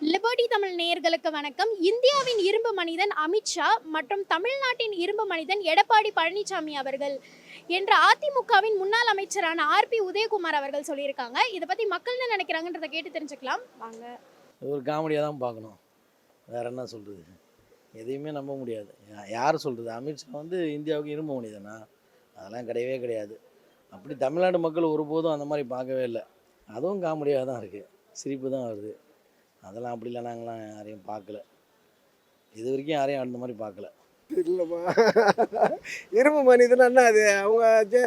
Liberty Tamil நேயர்களுக்கு வணக்கம். இந்தியாவின் இரும்பு மனிதன் அமித்ஷா மற்றும் தமிழ்நாட்டின் இரும்பு மனிதன் எடப்பாடி பழனிசாமி அவர்கள் என்ற அதிமுகவின் முன்னாள் அமைச்சரான ஆர்பி உதயகுமார் அவர்கள் சொல்லியிருக்காங்க. இதை பற்றி மக்கள் என்ன நினைக்கிறாங்கன்றதை கேட்டு தெரிஞ்சுக்கலாம். வாங்க. ஒரு காமெடியாக தான் பார்க்கணும். வேற என்ன சொல்கிறது எதையுமே நம்ப முடியாது. யா- யார் சொல்கிறது அமித்ஷா வந்து இந்தியாவுக்கு இரும்பு மனிதனா? அதெல்லாம் கிடையவே கிடையாது. அப்படி தமிழ்நாடு மக்கள் ஒருபோதும் அந்த மாதிரி பார்க்கவே இல்லை. அதுவும் காமெடியாக தான் இருக்குது சிரிப்பு தான் வருது. அதெல்லாம் அப்படிலாம் நாங்களாம் யாரையும் பார்க்கல. இது வரைக்கும் யாரையும் அந்த மாதிரி பார்க்கல. இல்லைம்மா இரும்பு மனிதன் என்ன அது? அவங்க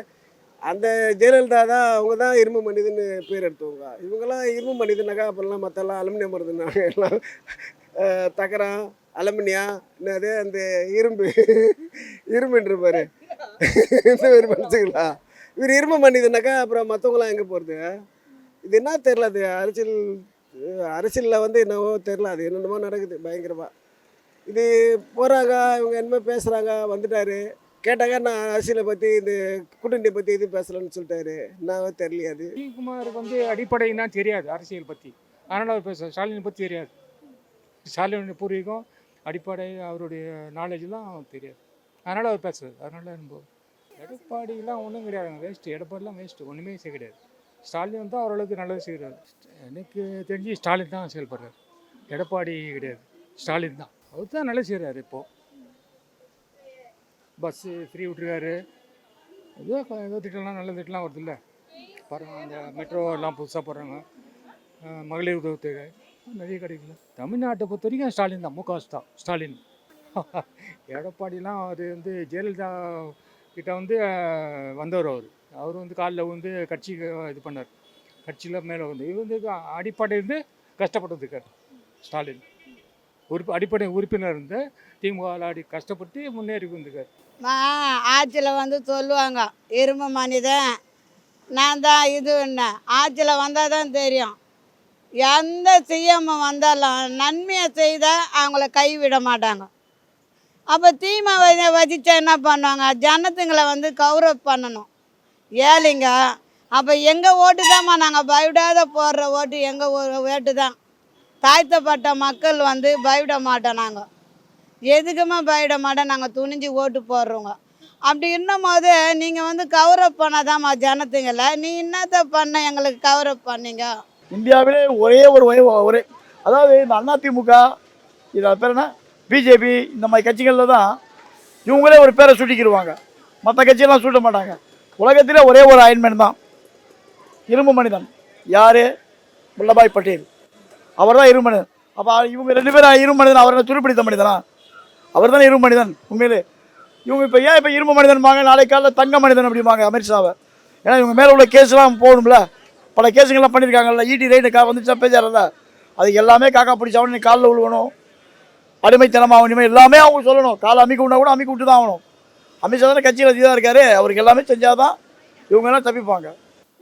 அந்த ஜெயலலிதா தான் அவங்க தான் இரும்பு மனிதன்னு பேர் எடுத்தவங்க. இவங்கெல்லாம் இரும்பு மனிதனாக்கா அப்போல்லாம் மற்றெல்லாம் அலுமினியம் மருந்துனாங்க எல்லாம் தகரம் அலுமினியா என்னது அந்த இரும்பு இரும்புன்ற பாரு. இந்த மாதிரி மனுஷங்களா இவர் இரும்பு மனிதனாக்கா அப்புறம் மற்றவங்களாம் எங்கே போகிறது இது என்ன தெரில அது அரசியல் அரசியலில் வந்து என்னவோ தெரில அது என்னென்னமோ நடக்குது பயங்கரமாக இது போகிறாங்க இவங்க என்னமோ பேசுகிறாங்க வந்துட்டாரு. கேட்டாங்க நான் அரசியலை பற்றி இந்த கூட்டணியை பற்றி இது பேசலன்னு சொல்லிட்டாரு. என்னவோ தெரியலையா அது. குமாருக்கு வந்து அடிப்படைன்னா தெரியாது அரசியல் பற்றி அதனால் அவர் பேச ஸ்டாலினை பற்றி தெரியாது. ஸ்டாலினுடைய பூர்வீகம் அடிப்படை அவருடைய நாலேஜ்லாம் தெரியாது. அதனால் அவர் பேசுறது அதனால் நம்ம எடப்பாடிலாம் ஒன்றும் கிடையாதுங்க. வேஸ்ட்டு எடப்பாடிலாம் வேஸ்ட்டு ஒன்றுமே செய்ய கிடையாது. ஸ்டாலின் வந்து ஓரளவுக்கு நல்லது செய்கிறார். எனக்கு தெரிஞ்சு ஸ்டாலின் தான் செயல்படுறார். எடப்பாடி கிடையாது. ஸ்டாலின் தான். அவர் தான் நல்லது செய்கிறார் இப்போது பஸ்ஸு ஃப்ரீ விட்டுருக்காரு. ஏதோ ஏதோ திட்டம்லாம் நல்ல திட்டம்லாம் வருது இல்லை. பாருங்க அந்த மெட்ரோ எல்லாம் புதுசாக போடுறாங்க. மகளிர் உதவித்தொகை. நிறைய கிடைக்கல தமிழ்நாட்டை பொறுத்த வரைக்கும் ஸ்டாலின் தான். முக ஸ்டா ஸ்டாலின். எடப்பாடிலாம் அது வந்து ஜெயலலிதா கிட்ட வந்து வந்தவர் அவர். அவர் வந்து காலில் வந்து கட்சிக்கு இது பண்ணார். கட்சியில் மேலே வந்து இவர் வந்து அடிப்படை இருந்து கஷ்டப்பட்டதுக்கார் ஸ்டாலின். உறுப்பு அடிப்படை உறுப்பினர் இருந்து திமுக ஆடி கஷ்டப்பட்டு முன்னேறி வந்திருக்கார். ஆட்சியில் வந்து சொல்லுவாங்க இரும்பு மனிதன் நான் தான் இது என்ன ஆட்சியில் வந்தால் தான் தெரியும். எந்த சிஎம் வந்தாலும் நன்மையை செய்தால் அவங்கள கைவிட மாட்டாங்க. அப்போ தீமை வதிச்சா என்ன பண்ணுவாங்க? ஜனத்துங்களை வந்து கௌரவ பண்ணணும். ஏழைங்க. அப்போ எங்கள் ஓட்டு தான்மா நாங்கள் பயவிடாத போடுற ஓட்டு எங்கள் ஓட்டு தான் தாழ்த்தப்பட்ட மக்கள் வந்து பயவிட மாட்டோம் நாங்கள் எதுக்குமே பயவிட மாட்டோம் நாங்கள் துணிஞ்சு ஓட்டு போடுறோங்க. அப்படி இருந்தும் போது நீங்கள் வந்து கவரப் பண்ணாதாம்மா ஜனத்துங்களை. நீ என்னத்த பண்ண எங்களுக்கு கவரப் பண்ணீங்க? இந்தியாவிலே ஒரே ஒரு ஒரே அதாவது இந்த அதிமுக இது அது பேர் என்ன? பிஜேபி இந்த மாதிரி கட்சிகளில் தான் இவங்களே ஒரு பேரை சுட்டிக்கிடுவாங்க மற்ற கட்சியெல்லாம் சுட்ட மாட்டாங்க. உலகத்திலே ஒரே ஒரு அயன்மேன் தான். இரும்பு மனிதன். யார்? வல்லபாய் பட்டேல். அவர் தான் இரும்பு மனிதன். அப்போ இவங்க ரெண்டு பேரும் இரும்பு மனிதன் அவர் துருப்பிடித்த மனிதனா? அவர் தானே இரும்பு மனிதன் உண்மையிலே. இவங்க இப்போ ஏன் இப்போ இரும்பு மனிதன்பாங்க? நாளைக்கு காலையில் தங்க மனிதன் அப்படிம்பாங்க அமித்ஷாவை ஏன்னா இவங்க மேலே உள்ள கேஸ்லாம் போகணும்ல பல கேஸுங்கள்லாம் பண்ணியிருக்காங்கல்ல ஈட்டி ரைடு கா வந்துச்சா பேஜாரில். அது எல்லாமே காக்கா பிடிச்சவன் நீ காலில் விழுவணும் அடிமைத்தனமாக இனிமேல் எல்லாமே அவங்க சொல்லணும். காலை அமைக்க விட்டா கூட அமைக்க விட்டு தான் ஆகணும். அமித்ஷா தானே கட்சியில் இதாக இருக்காரு. அவருக்கு எல்லாமே செஞ்சால் தான் இவங்க எல்லாம் தப்பிப்பாங்க.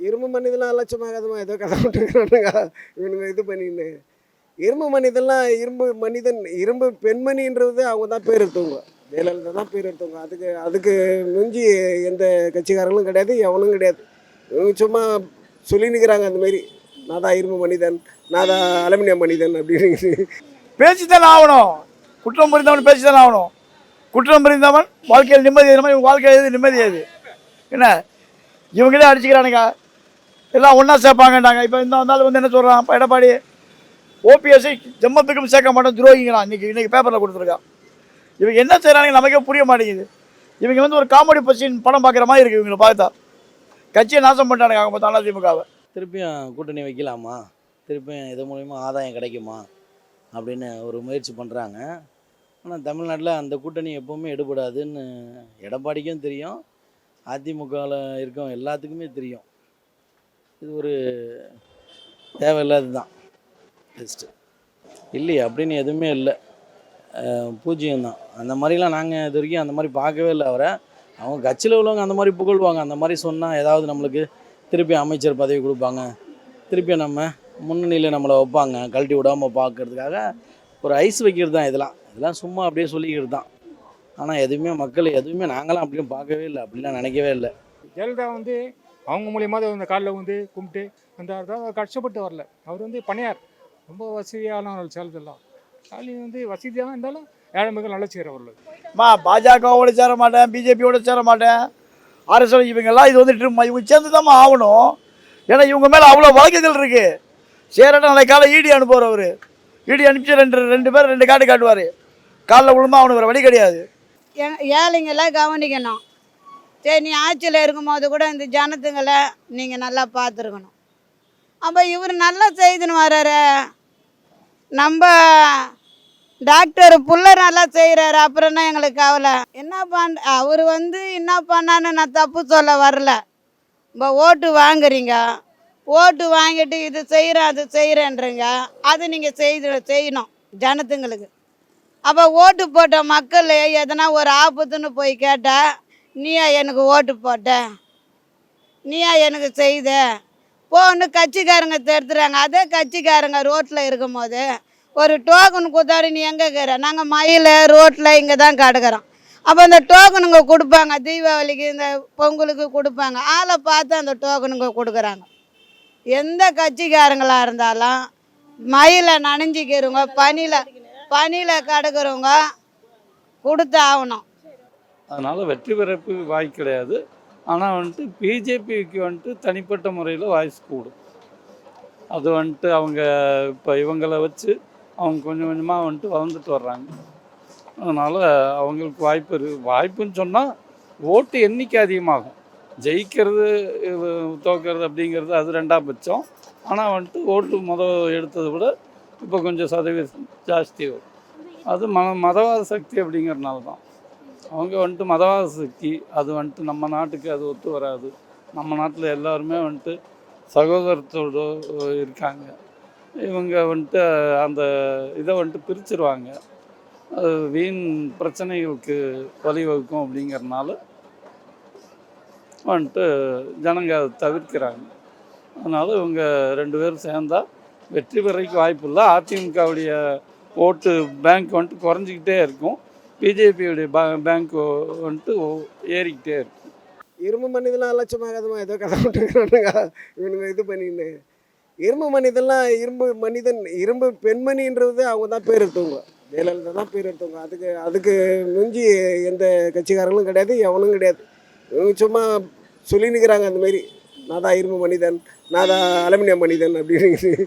இரும்பு மனிதெல்லாம் அலட்சமாகாதமா? ஏதோ கதை விட்டுருக்கானுங்க இவனுங்க இது பண்ணின்னு. இரும்பு மனிதன்லாம் இரும்பு மனிதன் இரும்பு பெண்மணின்றது அவங்க தான் பேர் எடுத்தவங்க. ஜெயலலிதா தான் பேர் எடுத்தவங்க. அதுக்கு அதுக்கு மிஞ்சி எந்த கட்சிக்காரங்களும் கிடையாது எவனும் கிடையாது. இவங்க சும்மா சொல்லி நிற்கிறாங்க அந்த மாதிரி நான் தான் இரும்பு மனிதன் நான் தான் அலுமினியம் மனிதன் அப்படின்னு. பேசி தானே ஆகணும். குற்றம் புரிந்தவன் பேசி தானே ஆகணும். குற்றம் புரிந்தவன் வாழ்க்கையில் நிம்மதி எது இவங்க வாழ்க்கையில் எது நிம்மதி எது? என்ன? இவங்களே அடிச்சுக்கிறானுங்க. எல்லாம் ஒன்றா சேர்ப்பாங்கன்றாங்க. இப்போ இந்த வந்தாலும் வந்து என்ன சொல்கிறான் இப்போ எடப்பாடி ஓபிஎஸ்சி ஜம்மத்துக்கும் சேர்க்க மாட்டோம் துரோகிங்கிறான். இன்றைக்கி இன்றைக்கி பேப்பரில் கொடுத்துருக்கான். இவங்க என்ன செய்கிறாங்க நமக்கே புரிய மாட்டேங்குது. இவங்க வந்து ஒரு காமெடி பசின் படம் பார்க்குற மாதிரி இருக்குது இவங்களை பார்த்தா. கட்சியை நாசம் பண்ணிட்டானுங்க அவங்க பார்த்தா அதிமுகவை. திருப்பியும் கூட்டணி வைக்கலாமா? திருப்பியும் இது மூலிமா ஆதாயம் கிடைக்குமா? அப்படின்னு ஒரு முயற்சி பண்ணுறாங்க ஆனால் தமிழ்நாட்டில் அந்த கூட்டணி எப்போவுமே எடுபடாதுன்னு எடப்பாடிக்கும் தெரியும். அதிமுகவில் இருக்கவங்க எல்லாத்துக்குமே தெரியும். இது ஒரு தேவையில்லாது தான் பெஸ்ட்டு இல்லையே அப்படின்னு எதுவுமே இல்லை. பூஜ்ஜியம் தான் அந்த மாதிரிலாம் நாங்கள் இது வரைக்கும் அந்த மாதிரி பார்க்கவே இல்லை அவரை. அவங்க கட்சியில் உள்ளவங்க அந்த மாதிரி புகழ்வாங்க. அந்த மாதிரி சொன்னால் ஏதாவது நம்மளுக்கு திருப்பி அமைச்சர் பதவி கொடுப்பாங்க. திருப்பி நம்ம முன்னணியில் நம்மளை வைப்பாங்க. கழட்டி விடாமல் பார்க்கறதுக்காக ஒரு ஐஸ் வைக்கிறது தான் இதெல்லாம். இதெல்லாம் சும்மா அப்படியே சொல்லிக்கிறது தான் ஆனால் எதுவுமே மக்கள் எதுவுமே நாங்களாம் அப்படியே பார்க்கவே இல்லை. அப்படிலாம் நினைக்கவே இல்லை. ஜெயலலிதா வந்து அவங்க மூலியமாக இந்த காலில் வந்து கும்பிட்டு வந்தார். தான் அவர் கஷ்டப்பட்டு வரல. அவர் வந்து பணியார். ரொம்ப வசதியான செலதெல்லாம் ஸ்டாலின் வந்து வசதியாக இருந்தாலும் ஏழை மக்கள் நல்லா செய்கிறவர்கள் மா பாஜகவோட சேர மாட்டேன் பிஜேபியோட சேர மாட்டேன். அரசியல் இவங்கெல்லாம் இது வந்துட்டு இவங்க சேர்ந்து தான் ஆகணும். ஏன்னா இவங்க மேலே அவ்வளோ வழக்குகள் இருக்கு. சேரட்ட நாளைக்கு காலை ஈடி அனுப்புவார் அவர். இடி அனுப்பிச்சு ரெண்டு ரெண்டு பேர் ரெண்டு காட்டு காட்டுவார். காலைல விழுமா அவனுக்கு வேறு வழி கிடையாது. ஏ- ஏழைங்கெல்லாம் கவனிக்கணும். சரி நீ ஆட்சியில் இருக்கும்போது கூட இந்த ஜனத்துங்களை நீங்கள் நல்லா பார்த்துருக்கணும். அப்போ இவர் நல்லா செய்துன்னு வர்றாரு நம்ம டாக்டர் புள்ள நல்லா செய்கிறாரு அப்புறம் என்ன எங்களுக்கு கவலை? என்ன பண் அவர் வந்து என்ன பண்ணான்னு நான் தப்பு சொல்ல வரல. இப்போ ஓட்டு வாங்குறீங்க. ஓட்டு வாங்கிட்டு இது செய்கிறேன் அது செய்கிறேன்றீங்க அது நீங்கள் செய்து செய்யணும் ஜனத்துங்களுக்கு. அப்போ ஓட்டு போட்ட மக்கள் எதனா ஒரு ஆபத்துன்னு போய் கேட்டால் நீயா எனக்கு ஓட்டு போட்ட? நீயா எனக்கு செய்த? போன்னு கட்சிக்காரங்க தடுத்துறாங்க அதே கட்சிக்காரங்க ரோட்டில் இருக்கும் போது ஒரு டோக்கன் கொடுத்தாரு நீ எங்கே இருக்கிற? நாங்கள் மயில் ரோட்டில் இங்கே தான் கிடக்குறோம் அப்போ அந்த டோக்கனுங்க கொடுப்பாங்க தீபாவளிக்கு இந்த பொங்கலுக்கு கொடுப்பாங்க. ஆளை பார்த்து அந்த டோக்கனுங்க கொடுக்குறாங்க. எந்த கட்சிக்காரங்களாக இருந்தாலும் மயில நனைஞ்சிக்கிறவங்க பனியில் பனியில் கிடக்குறவங்க கொடுத்து ஆகணும் அதனால் வெற்றி பெறப்பு வாய் கிடையாது. ஆனால் வந்துட்டு பிஜேபிக்கு வந்துட்டு தனிப்பட்ட முறையில் வாய்ஸ் கூடும். அது வந்துட்டு அவங்க இப்போ இவங்களை வச்சு அவங்க கொஞ்சம் கொஞ்சமாக வந்துட்டு வளர்ந்துட்டு வர்றாங்க. அதனால் அவங்களுக்கு வாய்ப்பு இரு வாய்ப்புன்னு சொன்னால் ஓட்டு எண்ணிக்கை அதிகமாகும். ஜெயிக்கிறது தோக்கிறது அப்படிங்கிறது அது ரெண்டாம் பட்சம். ஆனால் வந்துட்டு ஓட்டு முத எடுத்ததை விட இப்போ கொஞ்சம் சதவீதம் ஜாஸ்தி வரும். அது ம மதவாத சக்தி அப்படிங்கிறனால தான். அவங்க வந்துட்டு மதவாத சக்தி அது வந்துட்டு நம்ம நாட்டுக்கு அது ஒத்து வராது. நம்ம நாட்டில் எல்லாருமே வந்துட்டு சகோதரத்தோடு இருக்காங்க. இவங்க வந்துட்டு அந்த இதை வந்துட்டு பிரிச்சிருவாங்க. அது வீண் பிரச்சனைகளுக்கு வழிவகுக்கும் அப்படிங்கிறனால வந்துட்டு ஜனங்க அதை தவிர்க்கிறாங்க. அதனால் இவங்க ரெண்டு பேரும் சேர்ந்தால் வெற்றி பெறக்கு வாய்ப்பு இல்லை. அதிமுகவுடைய ஓட்டு பேங்க் வந்துட்டு குறைஞ்சிக்கிட்டே இருக்கும். பிஜேபியுடைய பேங்க் வந்துட்டு ஏறிக்கிட்டே இருக்கும். இரும்பு மனிதெல்லாம் அலட்சமாகாதமா? ஏதோ கதை விட்டுருக்கானுங்க இவனுங்க இது பண்ணின்னு. இரும்பு மனிதெல்லாம் இரும்பு மனிதன் இரும்பு பெண்மணின்றது அவங்க தான் பேர் எடுத்தவங்க. ஜெயலலிதா தான் பேர் எடுத்தவங்க. அதுக்கு அதுக்கு மிஞ்சி எந்த கட்சிக்காரங்களும் கிடையாது எவனும் கிடையாது. இவங்க சும்மா சொல்லி நிற்கிறாங்க அந்த மாதிரி. நான் தான் இரும்பு மனிதன் நான் தான் அலுமினியம் மனிதன் அப்படின்னு.